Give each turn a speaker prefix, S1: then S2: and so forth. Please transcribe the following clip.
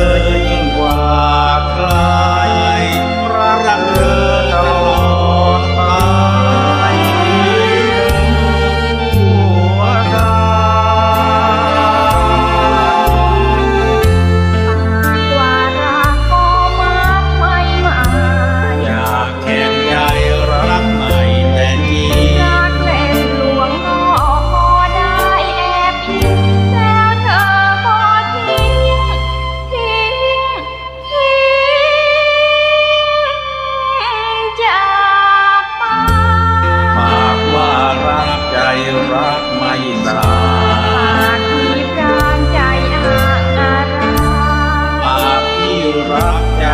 S1: together. ไม่สา
S2: ที่การใจอาการป
S1: ากที่รักใจ